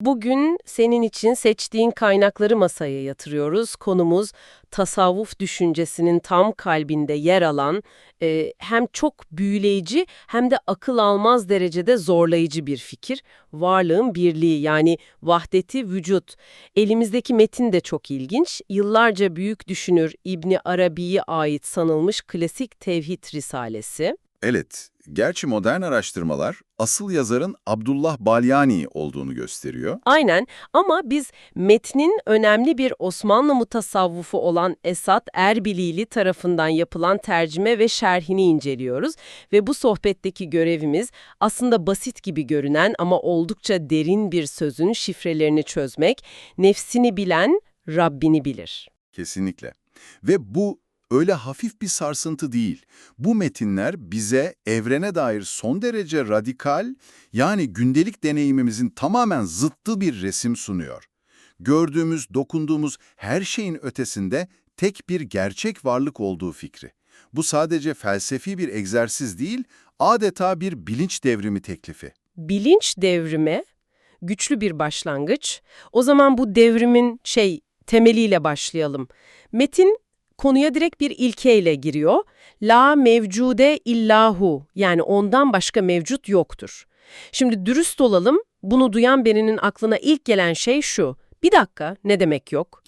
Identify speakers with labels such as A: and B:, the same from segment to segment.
A: Bugün senin için seçtiğin kaynakları masaya yatırıyoruz. Konumuz tasavvuf düşüncesinin tam kalbinde yer alan e, hem çok büyüleyici hem de akıl almaz derecede zorlayıcı bir fikir. Varlığın birliği yani vahdeti vücut. Elimizdeki metin de çok ilginç. Yıllarca büyük düşünür İbni Arabi'ye ait sanılmış klasik tevhid risalesi.
B: Evet, gerçi modern araştırmalar asıl yazarın Abdullah Balyani olduğunu gösteriyor.
A: Aynen ama biz metnin önemli bir Osmanlı mutasavvufu olan Esat Erbilili tarafından yapılan tercüme ve şerhini inceliyoruz ve bu sohbetteki görevimiz aslında basit gibi görünen ama oldukça derin bir sözün şifrelerini çözmek, nefsini bilen Rabbini bilir.
B: Kesinlikle. Ve bu öyle hafif bir sarsıntı değil. Bu metinler bize evrene dair son derece radikal, yani gündelik deneyimimizin tamamen zıttı bir resim sunuyor. Gördüğümüz, dokunduğumuz her şeyin ötesinde tek bir gerçek varlık olduğu fikri. Bu sadece felsefi bir egzersiz değil, adeta bir bilinç devrimi teklifi.
A: Bilinç devrimi güçlü bir başlangıç. O zaman bu devrimin şey temeliyle başlayalım. Metin konuya direkt bir ilkeyle giriyor. La mevcude illahu yani ondan başka mevcut yoktur. Şimdi dürüst olalım, bunu duyan birinin aklına ilk gelen şey şu. Bir dakika, ne demek yok?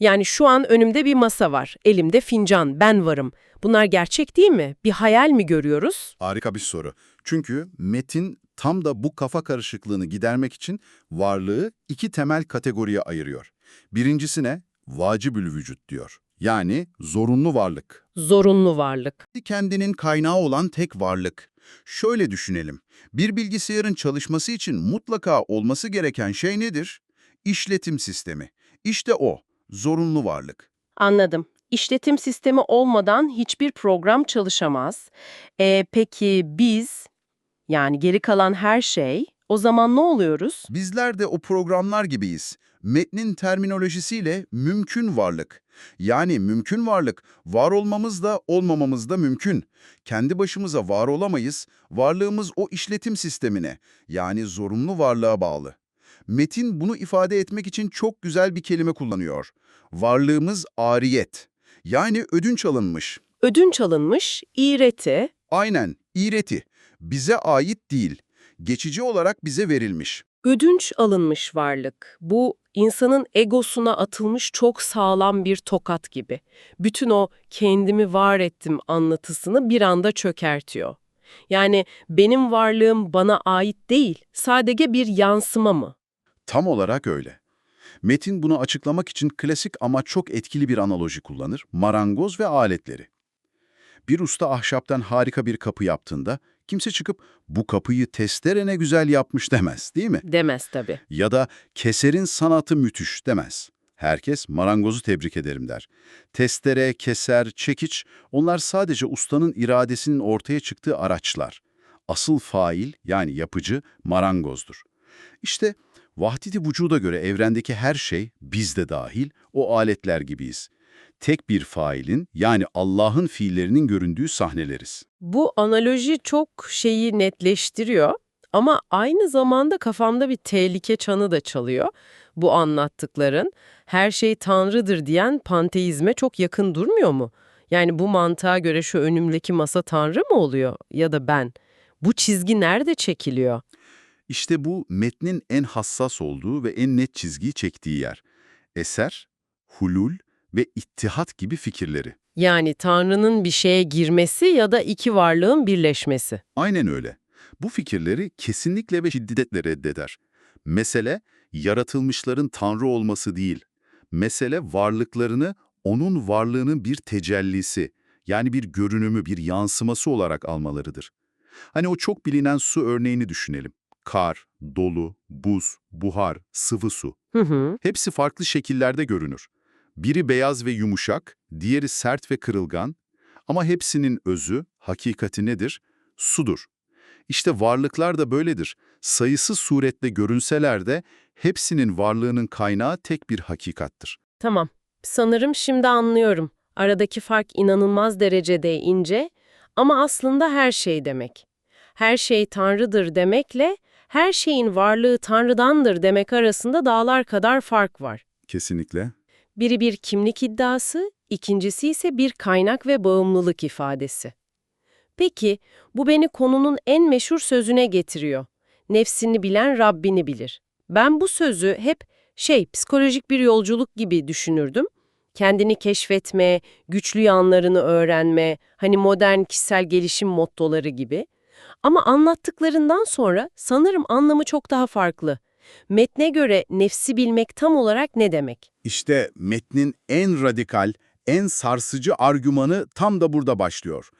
A: Yani şu an önümde bir masa var, elimde fincan, ben varım. Bunlar gerçek değil mi? Bir hayal mi görüyoruz?
B: Harika bir soru. Çünkü metin tam da bu kafa karışıklığını gidermek için varlığı iki temel kategoriye ayırıyor. Birincisine vacibül vücut diyor. Yani zorunlu varlık.
A: Zorunlu varlık.
C: kendinin kaynağı olan tek varlık. Şöyle düşünelim. Bir bilgisayarın çalışması için mutlaka olması gereken şey nedir? İşletim sistemi. İşte o, zorunlu varlık.
A: Anladım. İşletim sistemi olmadan hiçbir program çalışamaz. E, peki biz, yani geri kalan her şey, o zaman ne oluyoruz?
C: Bizler de o programlar gibiyiz. Metnin terminolojisiyle mümkün varlık. Yani mümkün varlık, var olmamız da olmamamız da mümkün. Kendi başımıza var olamayız, varlığımız o işletim sistemine, yani zorunlu varlığa bağlı. Metin bunu ifade etmek için çok güzel bir kelime kullanıyor. Varlığımız ariyet, yani ödünç alınmış.
A: Ödünç alınmış, iğreti,
C: Aynen, iğreti. Bize ait değil, geçici olarak bize verilmiş.
A: Ödünç alınmış varlık. Bu insanın egosuna atılmış çok sağlam bir tokat gibi. Bütün o kendimi var ettim anlatısını bir anda çökertiyor. Yani benim varlığım bana ait değil, sadece bir yansıma mı?
C: Tam olarak öyle. Metin bunu açıklamak için klasik ama çok etkili bir analoji kullanır, marangoz ve aletleri. Bir usta ahşaptan harika bir kapı yaptığında kimse çıkıp bu kapıyı testere ne güzel yapmış demez değil mi?
A: Demez tabii.
C: Ya da keserin sanatı müthiş demez. Herkes marangozu tebrik ederim der. Testere, keser, çekiç onlar sadece ustanın iradesinin ortaya çıktığı araçlar. Asıl fail yani yapıcı marangozdur. İşte vahdeti vücuda göre evrendeki her şey, biz de dahil, o aletler gibiyiz. Tek bir failin yani Allah'ın fiillerinin göründüğü sahneleriz.
A: Bu analoji çok şeyi netleştiriyor ama aynı zamanda kafamda bir tehlike çanı da çalıyor. Bu anlattıkların her şey tanrıdır diyen panteizme çok yakın durmuyor mu? Yani bu mantığa göre şu önümdeki masa tanrı mı oluyor ya da ben? Bu çizgi nerede çekiliyor?
C: İşte bu metnin en hassas olduğu ve en net çizgiyi çektiği yer. Eser, hulul ve ittihat gibi fikirleri.
A: Yani Tanrı'nın bir şeye girmesi ya da iki varlığın birleşmesi.
C: Aynen öyle. Bu fikirleri kesinlikle ve şiddetle reddeder. Mesele, yaratılmışların Tanrı olması değil. Mesele varlıklarını, onun varlığının bir tecellisi, yani bir görünümü, bir yansıması olarak almalarıdır. Hani o çok bilinen su örneğini düşünelim. Kar, dolu, buz, buhar, sıvı su.
A: Hı hı.
C: Hepsi farklı şekillerde görünür. Biri beyaz ve yumuşak, diğeri sert ve kırılgan. Ama hepsinin özü, hakikati nedir? Sudur. İşte varlıklar da böyledir. Sayısız suretle görünseler de hepsinin varlığının kaynağı tek bir hakikattır.
A: Tamam. Sanırım şimdi anlıyorum. Aradaki fark inanılmaz derecede ince ama aslında her şey demek. Her şey Tanrı'dır demekle her şeyin varlığı Tanrı'dandır demek arasında dağlar kadar fark var.
C: Kesinlikle.
A: Biri bir kimlik iddiası, ikincisi ise bir kaynak ve bağımlılık ifadesi. Peki, bu beni konunun en meşhur sözüne getiriyor. Nefsini bilen Rabbini bilir. Ben bu sözü hep şey, psikolojik bir yolculuk gibi düşünürdüm. Kendini keşfetme, güçlü yanlarını öğrenme, hani modern kişisel gelişim mottoları gibi. Ama anlattıklarından sonra sanırım anlamı çok daha farklı. Metne göre nefsi bilmek tam olarak ne demek?
C: İşte metnin en radikal, en sarsıcı argümanı tam da burada başlıyor.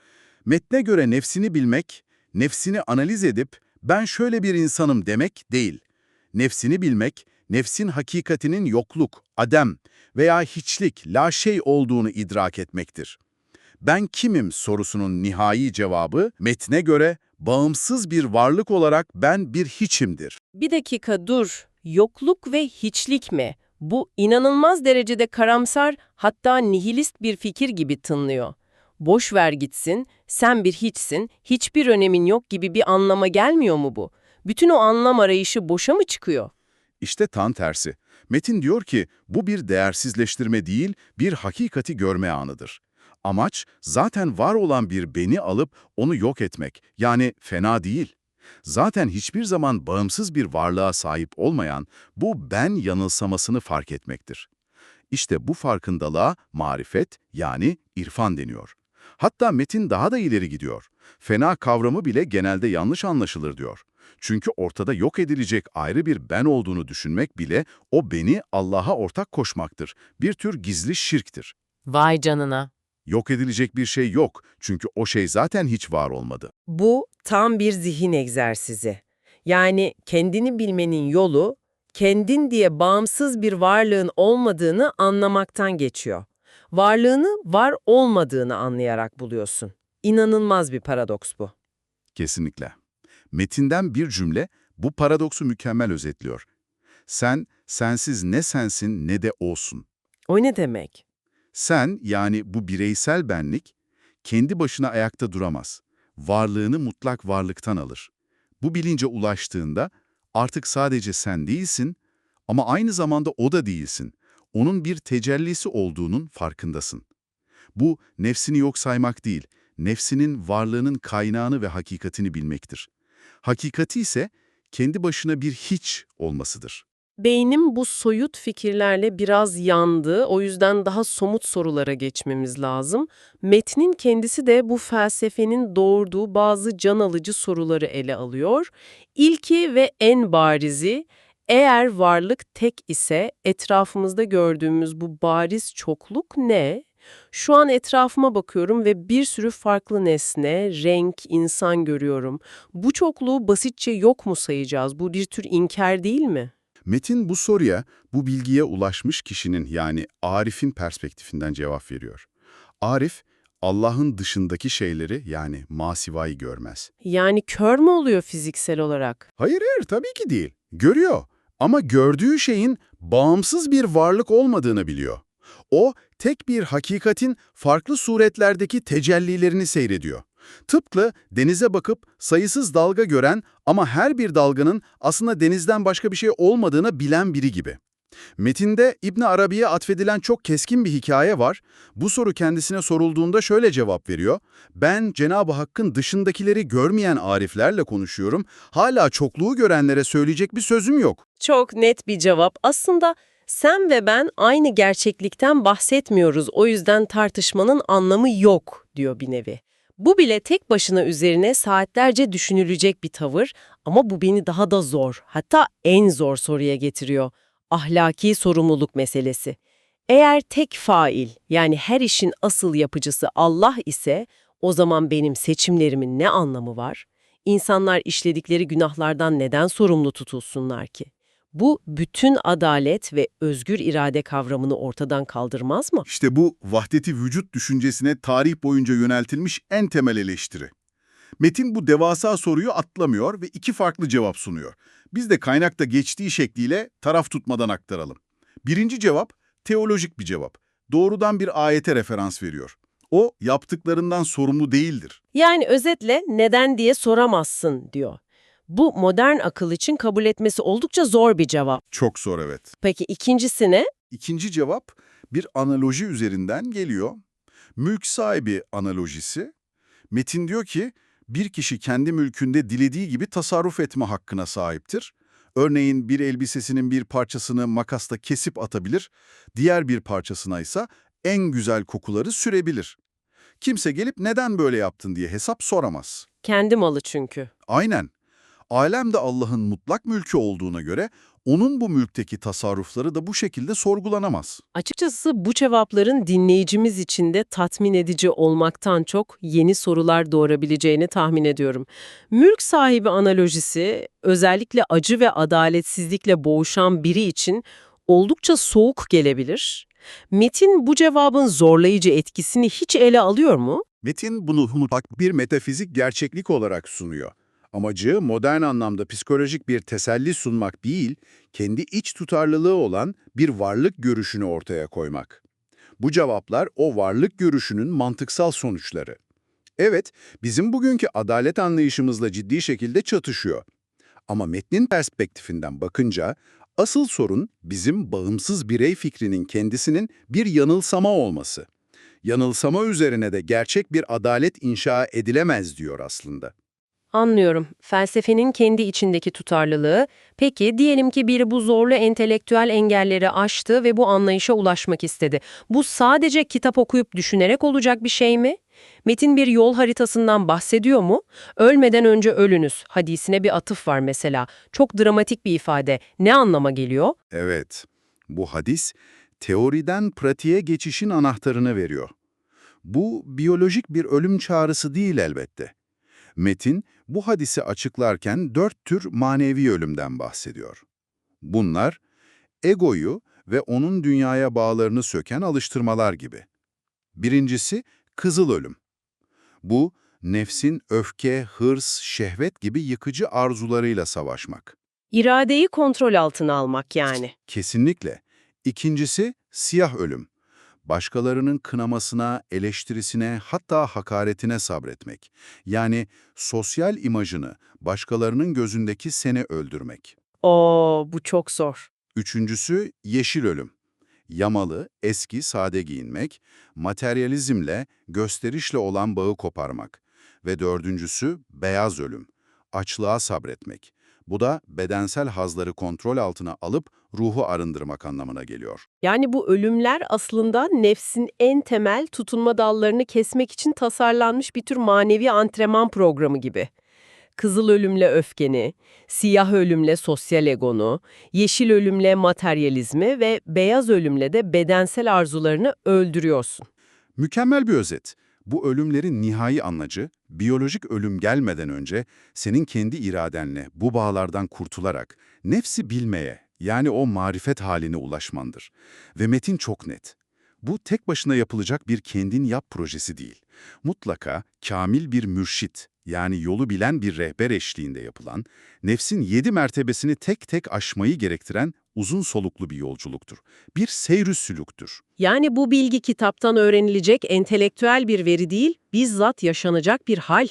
C: Metne göre nefsini bilmek, nefsini analiz edip ben şöyle bir insanım demek değil. Nefsini bilmek, nefsin hakikatinin yokluk, adem veya hiçlik, la şey olduğunu idrak etmektir. Ben kimim sorusunun nihai cevabı metne göre bağımsız bir varlık olarak ben bir hiçimdir.
A: Bir dakika dur. Yokluk ve hiçlik mi? Bu inanılmaz derecede karamsar hatta nihilist bir fikir gibi tınlıyor. Boş ver gitsin, sen bir hiçsin, hiçbir önemin yok gibi bir anlama gelmiyor mu bu? Bütün o anlam arayışı boşa mı çıkıyor?
C: İşte tam tersi. Metin diyor ki bu bir değersizleştirme değil, bir hakikati görme anıdır. Amaç zaten var olan bir beni alıp onu yok etmek. Yani fena değil. Zaten hiçbir zaman bağımsız bir varlığa sahip olmayan bu ben yanılsamasını fark etmektir. İşte bu farkındalığa marifet yani irfan deniyor. Hatta metin daha da ileri gidiyor. Fena kavramı bile genelde yanlış anlaşılır diyor. Çünkü ortada yok edilecek ayrı bir ben olduğunu düşünmek bile o beni Allah'a ortak koşmaktır. Bir tür gizli şirktir.
A: Vay canına.
C: Yok edilecek bir şey yok çünkü o şey zaten hiç var olmadı.
A: Bu tam bir zihin egzersizi. Yani kendini bilmenin yolu, kendin diye bağımsız bir varlığın olmadığını anlamaktan geçiyor. Varlığını var olmadığını anlayarak buluyorsun. İnanılmaz bir paradoks bu.
C: Kesinlikle. Metinden bir cümle bu paradoksu mükemmel özetliyor. Sen, sensiz ne sensin ne de olsun.
A: O ne demek?
C: Sen yani bu bireysel benlik kendi başına ayakta duramaz. Varlığını mutlak varlıktan alır. Bu bilince ulaştığında artık sadece sen değilsin ama aynı zamanda o da değilsin. Onun bir tecellisi olduğunun farkındasın. Bu nefsini yok saymak değil, nefsinin varlığının kaynağını ve hakikatini bilmektir. Hakikati ise kendi başına bir hiç olmasıdır.
A: Beynim bu soyut fikirlerle biraz yandı. O yüzden daha somut sorulara geçmemiz lazım. Metnin kendisi de bu felsefenin doğurduğu bazı can alıcı soruları ele alıyor. İlki ve en barizi, eğer varlık tek ise etrafımızda gördüğümüz bu bariz çokluk ne? Şu an etrafıma bakıyorum ve bir sürü farklı nesne, renk, insan görüyorum. Bu çokluğu basitçe yok mu sayacağız? Bu bir tür inkar değil mi?
C: Metin bu soruya, bu bilgiye ulaşmış kişinin yani Arif'in perspektifinden cevap veriyor. Arif, Allah'ın dışındaki şeyleri yani masivayı görmez.
A: Yani kör mü oluyor fiziksel olarak?
C: Hayır hayır tabii ki değil. Görüyor ama gördüğü şeyin bağımsız bir varlık olmadığını biliyor. O, tek bir hakikatin farklı suretlerdeki tecellilerini seyrediyor. Tıpkı denize bakıp sayısız dalga gören ama her bir dalganın aslında denizden başka bir şey olmadığını bilen biri gibi. Metinde İbn Arabi'ye atfedilen çok keskin bir hikaye var. Bu soru kendisine sorulduğunda şöyle cevap veriyor. Ben Cenab-ı Hakk'ın dışındakileri görmeyen ariflerle konuşuyorum. Hala çokluğu görenlere söyleyecek bir sözüm yok.
A: Çok net bir cevap. Aslında sen ve ben aynı gerçeklikten bahsetmiyoruz. O yüzden tartışmanın anlamı yok diyor bir nevi. Bu bile tek başına üzerine saatlerce düşünülecek bir tavır ama bu beni daha da zor, hatta en zor soruya getiriyor. Ahlaki sorumluluk meselesi. Eğer tek fail, yani her işin asıl yapıcısı Allah ise, o zaman benim seçimlerimin ne anlamı var? İnsanlar işledikleri günahlardan neden sorumlu tutulsunlar ki? Bu bütün adalet ve özgür irade kavramını ortadan kaldırmaz mı?
B: İşte bu vahdeti vücut düşüncesine tarih boyunca yöneltilmiş en temel eleştiri. Metin bu devasa soruyu atlamıyor ve iki farklı cevap sunuyor. Biz de kaynakta geçtiği şekliyle taraf tutmadan aktaralım. Birinci cevap teolojik bir cevap. Doğrudan bir ayete referans veriyor. O yaptıklarından sorumlu değildir.
A: Yani özetle neden diye soramazsın diyor. Bu modern akıl için kabul etmesi oldukça zor bir cevap.
B: Çok zor evet.
A: Peki ikincisi ne?
B: İkinci cevap bir analoji üzerinden geliyor. Mülk sahibi analojisi. Metin diyor ki, bir kişi kendi mülkünde dilediği gibi tasarruf etme hakkına sahiptir. Örneğin bir elbisesinin bir parçasını makasla kesip atabilir, diğer bir parçasına ise en güzel kokuları sürebilir. Kimse gelip neden böyle yaptın diye hesap soramaz.
A: Kendi malı çünkü.
B: Aynen. Alem de Allah'ın mutlak mülkü olduğuna göre onun bu mülkteki tasarrufları da bu şekilde sorgulanamaz.
A: Açıkçası bu cevapların dinleyicimiz için de tatmin edici olmaktan çok yeni sorular doğurabileceğini tahmin ediyorum. Mülk sahibi analojisi özellikle acı ve adaletsizlikle boğuşan biri için oldukça soğuk gelebilir. Metin bu cevabın zorlayıcı etkisini hiç ele alıyor mu?
C: Metin bunu mutlak bir metafizik gerçeklik olarak sunuyor. Amacı modern anlamda psikolojik bir teselli sunmak değil, kendi iç tutarlılığı olan bir varlık görüşünü ortaya koymak. Bu cevaplar o varlık görüşünün mantıksal sonuçları. Evet, bizim bugünkü adalet anlayışımızla ciddi şekilde çatışıyor. Ama metnin perspektifinden bakınca asıl sorun bizim bağımsız birey fikrinin kendisinin bir yanılsama olması. Yanılsama üzerine de gerçek bir adalet inşa edilemez diyor aslında.
A: Anlıyorum. Felsefenin kendi içindeki tutarlılığı. Peki diyelim ki biri bu zorlu entelektüel engelleri aştı ve bu anlayışa ulaşmak istedi. Bu sadece kitap okuyup düşünerek olacak bir şey mi? Metin bir yol haritasından bahsediyor mu? Ölmeden önce ölünüz hadisine bir atıf var mesela. Çok dramatik bir ifade. Ne anlama geliyor?
C: Evet, bu hadis teoriden pratiğe geçişin anahtarını veriyor. Bu biyolojik bir ölüm çağrısı değil elbette. Metin bu hadisi açıklarken dört tür manevi ölümden bahsediyor. Bunlar, egoyu ve onun dünyaya bağlarını söken alıştırmalar gibi. Birincisi, kızıl ölüm. Bu, nefsin öfke, hırs, şehvet gibi yıkıcı arzularıyla savaşmak.
A: İradeyi kontrol altına almak yani.
C: Kesinlikle. İkincisi siyah ölüm. Başkalarının kınamasına, eleştirisine, hatta hakaretine sabretmek. Yani sosyal imajını, başkalarının gözündeki seni öldürmek.
A: Oo bu çok zor.
C: Üçüncüsü yeşil ölüm. Yamalı, eski, sade giyinmek, materyalizmle, gösterişle olan bağı koparmak. Ve dördüncüsü beyaz ölüm. Açlığa sabretmek. Bu da bedensel hazları kontrol altına alıp ruhu arındırmak anlamına geliyor.
A: Yani bu ölümler aslında nefsin en temel tutunma dallarını kesmek için tasarlanmış bir tür manevi antrenman programı gibi. Kızıl ölümle öfkeni, siyah ölümle sosyal egonu, yeşil ölümle materyalizmi ve beyaz ölümle de bedensel arzularını öldürüyorsun.
C: Mükemmel bir özet. Bu ölümlerin nihai anlacı, biyolojik ölüm gelmeden önce senin kendi iradenle bu bağlardan kurtularak nefsi bilmeye, yani o marifet haline ulaşmandır. Ve metin çok net. Bu tek başına yapılacak bir kendin yap projesi değil. Mutlaka kamil bir mürşit, yani yolu bilen bir rehber eşliğinde yapılan, nefsin yedi mertebesini tek tek aşmayı gerektiren uzun soluklu bir yolculuktur. Bir seyr sülüktür.
A: Yani bu bilgi kitaptan öğrenilecek entelektüel bir veri değil, bizzat yaşanacak bir hal.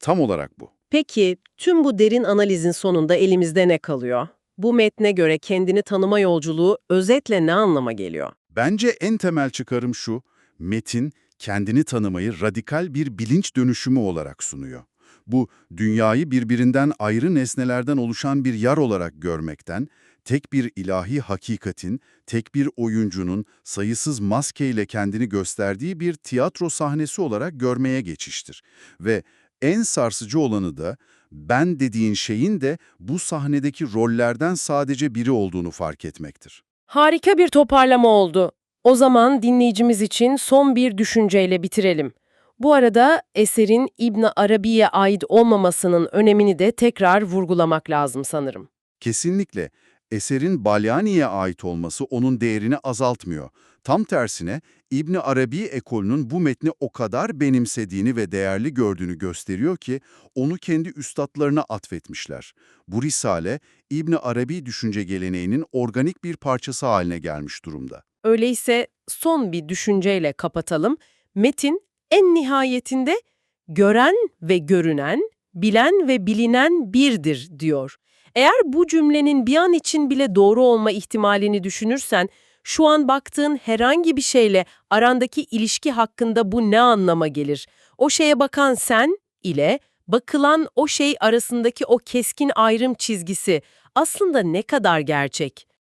C: Tam olarak bu.
A: Peki tüm bu derin analizin sonunda elimizde ne kalıyor? Bu metne göre kendini tanıma yolculuğu özetle ne anlama geliyor?
C: Bence en temel çıkarım şu, metin kendini tanımayı radikal bir bilinç dönüşümü olarak sunuyor. Bu, dünyayı birbirinden ayrı nesnelerden oluşan bir yar olarak görmekten, tek bir ilahi hakikatin, tek bir oyuncunun sayısız maskeyle kendini gösterdiği bir tiyatro sahnesi olarak görmeye geçiştir. Ve en sarsıcı olanı da, ben dediğin şeyin de bu sahnedeki rollerden sadece biri olduğunu fark etmektir.
A: Harika bir toparlama oldu. O zaman dinleyicimiz için son bir düşünceyle bitirelim. Bu arada eserin İbn Arabi'ye ait olmamasının önemini de tekrar vurgulamak lazım sanırım.
C: Kesinlikle eserin Balyani'ye ait olması onun değerini azaltmıyor. Tam tersine İbni Arabi ekolünün bu metni o kadar benimsediğini ve değerli gördüğünü gösteriyor ki onu kendi üstadlarına atfetmişler. Bu risale İbni Arabi düşünce geleneğinin organik bir parçası haline gelmiş durumda.
A: Öyleyse son bir düşünceyle kapatalım. Metin en nihayetinde gören ve görünen, bilen ve bilinen birdir diyor. Eğer bu cümlenin bir an için bile doğru olma ihtimalini düşünürsen, şu an baktığın herhangi bir şeyle arandaki ilişki hakkında bu ne anlama gelir? O şeye bakan sen ile bakılan o şey arasındaki o keskin ayrım çizgisi aslında ne kadar gerçek?